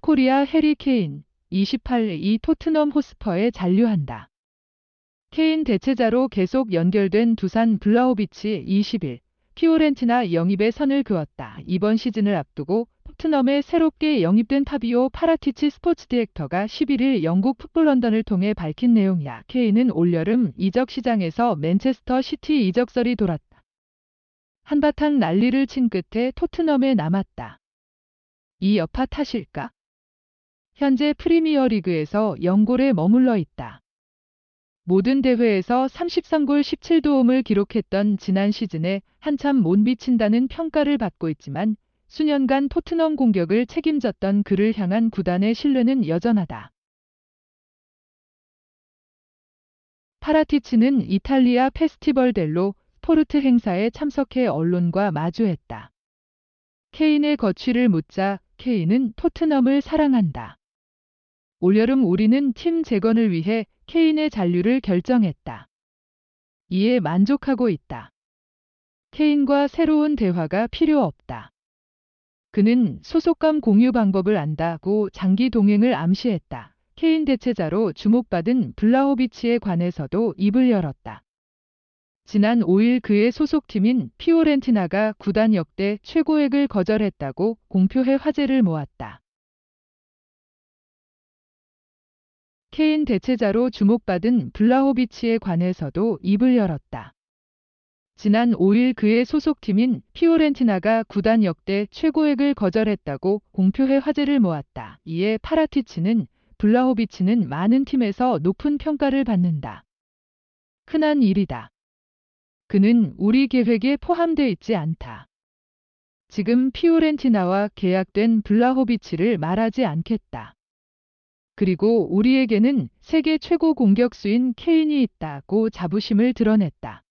코리아 해리 케인 28이 토트넘 호스퍼에 잔류한다. 케인 대체자로 계속 연결된 두산 블라호비치 20일 피오렌티나 영입의 선을 그었다. 이번 시즌을 앞두고 토트넘에 새롭게 영입된 파비오 파라티치 스포츠 디렉터가 11일 영국 풋볼 런던을 통해 밝힌 내용이야. 케인은 올여름 이적 시장에서 맨체스터 시티 이적설이 돌았다. 한바탕 난리를 친 끝에 토트넘에 남았다. 이 여파 탓일까? 현재 프리미어 리그에서 연골에 머물러 있다. 모든 대회에서 33골 17도움을 기록했던 지난 시즌에 한참 못 미친다는 평가를 받고 있지만 수년간 토트넘 공격을 책임졌던 그를 향한 구단의 신뢰는 여전하다. 파라티치는 이탈리아 페스티벌 델로 포르트 행사에 참석해 언론과 마주했다. 케인의 거취를 묻자 케인은 토트넘을 사랑한다. 올여름 우리는 팀 재건을 위해 케인의 잔류를 결정했다. 이에 만족하고 있다. 케인과 새로운 대화가 필요 없다. 그는 소속감 공유 방법을 안다고 장기 동행을 암시했다. 케인 대체자로 주목받은 블라호비치에 관해서도 입을 열었다. 지난 5일 그의 소속팀인 피오렌티나가 구단 역대 최고액을 거절했다고 공표해 화제를 모았다. 케인 대체자로 주목받은 블라호비치에 관해서도 입을 열었다. 지난 5일 그의 소속팀인 피오렌티나가 구단 역대 최고액을 거절했다고 공표해 화제를 모았다. 이에 파라티치는 블라호비치는 많은 팀에서 높은 평가를 받는다. 흔한 일이다. 그는 우리 계획에 포함돼 있지 않다. 지금 피오렌티나와 계약된 블라호비치를 말하지 않겠다. 그리고 우리에게는 세계 최고 공격수인 케인이 있다고 자부심을 드러냈다.